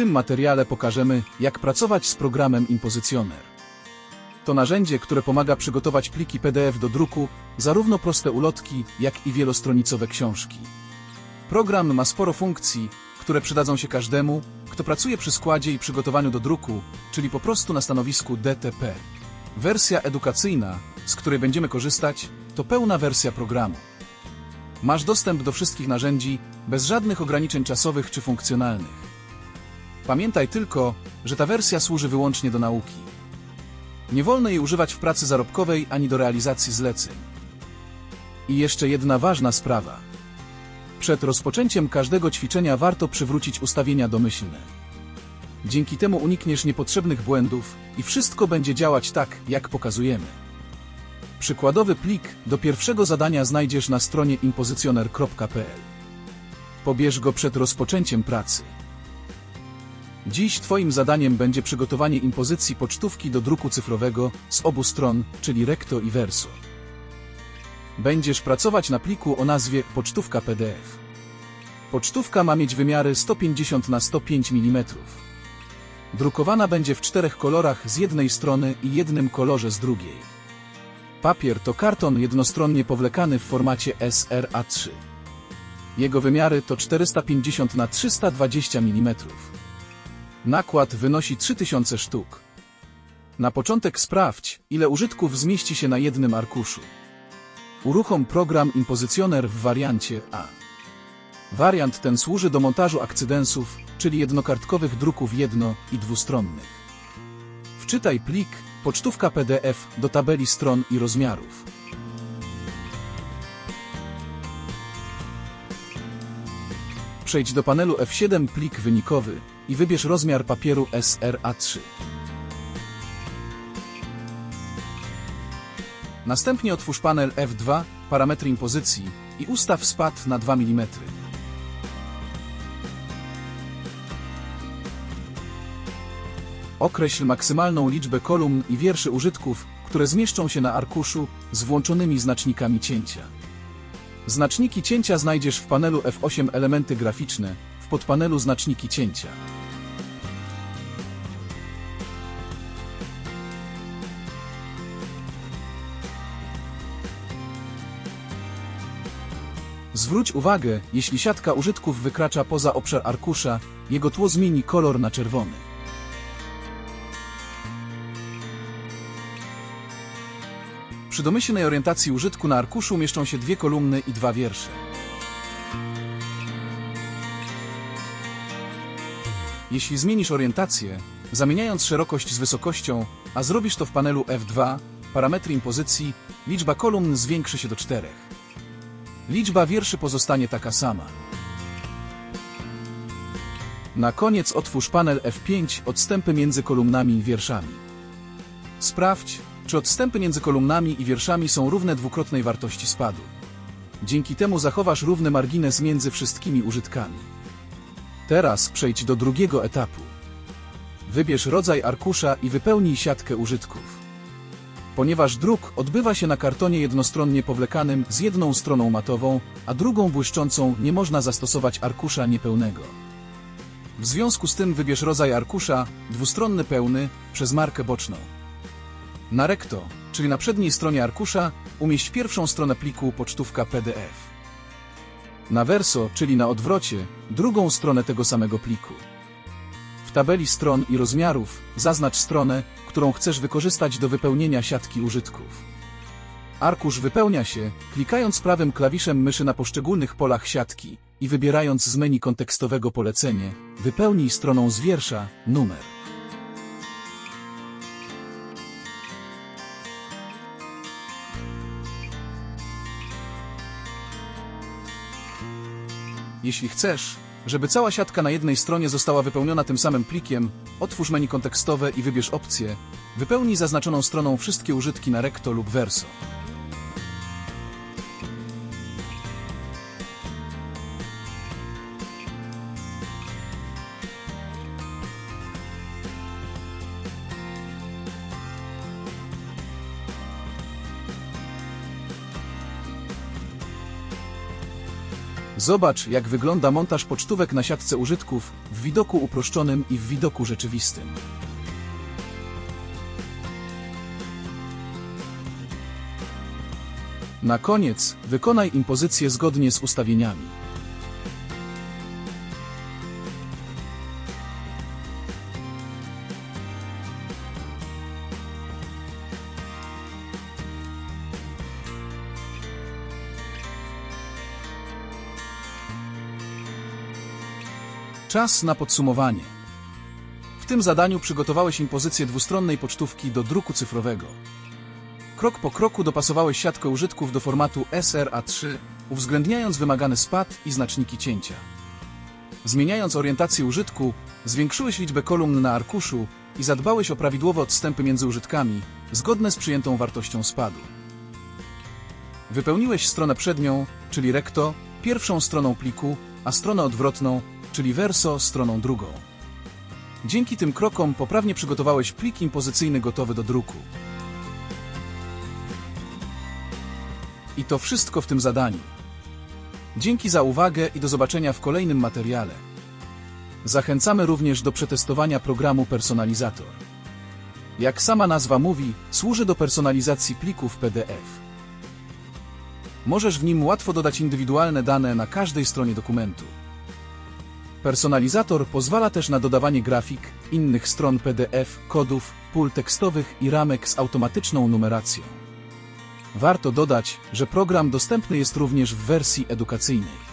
tym materiale pokażemy, jak pracować z programem Impozycjoner. To narzędzie, które pomaga przygotować pliki PDF do druku, zarówno proste ulotki, jak i wielostronicowe książki. Program ma sporo funkcji, które przydadzą się każdemu, kto pracuje przy składzie i przygotowaniu do druku, czyli po prostu na stanowisku DTP. Wersja edukacyjna, z której będziemy korzystać, to pełna wersja programu. Masz dostęp do wszystkich narzędzi bez żadnych ograniczeń czasowych czy funkcjonalnych. Pamiętaj tylko, że ta wersja służy wyłącznie do nauki. Nie wolno jej używać w pracy zarobkowej ani do realizacji zleceń. I jeszcze jedna ważna sprawa. Przed rozpoczęciem każdego ćwiczenia warto przywrócić ustawienia domyślne. Dzięki temu unikniesz niepotrzebnych błędów i wszystko będzie działać tak, jak pokazujemy. Przykładowy plik do pierwszego zadania znajdziesz na stronie impozycjoner.pl. Pobierz go przed rozpoczęciem pracy. Dziś Twoim zadaniem będzie przygotowanie impozycji pocztówki do druku cyfrowego z obu stron, czyli recto i verso. Będziesz pracować na pliku o nazwie pocztówka PDF. Pocztówka ma mieć wymiary 150 na 105 mm. Drukowana będzie w czterech kolorach z jednej strony i jednym kolorze z drugiej. Papier to karton jednostronnie powlekany w formacie SRA3. Jego wymiary to 450 na 320 mm. Nakład wynosi 3000 sztuk. Na początek sprawdź, ile użytków zmieści się na jednym arkuszu. Uruchom program Impozycjoner w wariancie A. Wariant ten służy do montażu akcydensów, czyli jednokartkowych druków jedno- i dwustronnych. Wczytaj plik pocztówka PDF do tabeli stron i rozmiarów. Przejdź do panelu F7 plik wynikowy i wybierz rozmiar papieru SRA3. Następnie otwórz panel F2, parametry impozycji i ustaw spad na 2 mm. Określ maksymalną liczbę kolumn i wierszy użytków, które zmieszczą się na arkuszu z włączonymi znacznikami cięcia. Znaczniki cięcia znajdziesz w panelu F8 elementy graficzne, w podpanelu znaczniki cięcia. Zwróć uwagę, jeśli siatka użytków wykracza poza obszar arkusza, jego tło zmieni kolor na czerwony. Przy domyślnej orientacji użytku na arkuszu mieszczą się dwie kolumny i dwa wiersze. Jeśli zmienisz orientację, zamieniając szerokość z wysokością, a zrobisz to w panelu F2, parametry impozycji, liczba kolumn zwiększy się do czterech. Liczba wierszy pozostanie taka sama. Na koniec otwórz panel F5 odstępy między kolumnami i wierszami. Sprawdź, czy odstępy między kolumnami i wierszami są równe dwukrotnej wartości spadu. Dzięki temu zachowasz równy margines między wszystkimi użytkami. Teraz przejdź do drugiego etapu. Wybierz rodzaj arkusza i wypełnij siatkę użytków. Ponieważ druk odbywa się na kartonie jednostronnie powlekanym z jedną stroną matową, a drugą błyszczącą, nie można zastosować arkusza niepełnego. W związku z tym wybierz rodzaj arkusza dwustronny pełny przez markę boczną. Na recto, czyli na przedniej stronie arkusza, umieść pierwszą stronę pliku pocztówka PDF. Na verso, czyli na odwrocie, drugą stronę tego samego pliku. W tabeli stron i rozmiarów zaznacz stronę, którą chcesz wykorzystać do wypełnienia siatki użytków. Arkusz wypełnia się, klikając prawym klawiszem myszy na poszczególnych polach siatki i wybierając z menu kontekstowego polecenie, wypełnij stroną z wiersza numer. Jeśli chcesz, żeby cała siatka na jednej stronie została wypełniona tym samym plikiem, otwórz menu kontekstowe i wybierz opcję Wypełnij zaznaczoną stroną wszystkie użytki na recto lub verso. Zobacz, jak wygląda montaż pocztówek na siatce użytków w widoku uproszczonym i w widoku rzeczywistym. Na koniec wykonaj impozycję zgodnie z ustawieniami. Czas na podsumowanie. W tym zadaniu przygotowałeś impozycję dwustronnej pocztówki do druku cyfrowego. Krok po kroku dopasowałeś siatkę użytków do formatu SRA3, uwzględniając wymagany spad i znaczniki cięcia. Zmieniając orientację użytku, zwiększyłeś liczbę kolumn na arkuszu i zadbałeś o prawidłowe odstępy między użytkami, zgodne z przyjętą wartością spadu. Wypełniłeś stronę przednią, czyli recto, pierwszą stroną pliku, a stronę odwrotną, czyli verso, stroną drugą. Dzięki tym krokom poprawnie przygotowałeś plik impozycyjny gotowy do druku. I to wszystko w tym zadaniu. Dzięki za uwagę i do zobaczenia w kolejnym materiale. Zachęcamy również do przetestowania programu Personalizator. Jak sama nazwa mówi, służy do personalizacji plików PDF. Możesz w nim łatwo dodać indywidualne dane na każdej stronie dokumentu. Personalizator pozwala też na dodawanie grafik, innych stron PDF, kodów, pól tekstowych i ramek z automatyczną numeracją. Warto dodać, że program dostępny jest również w wersji edukacyjnej.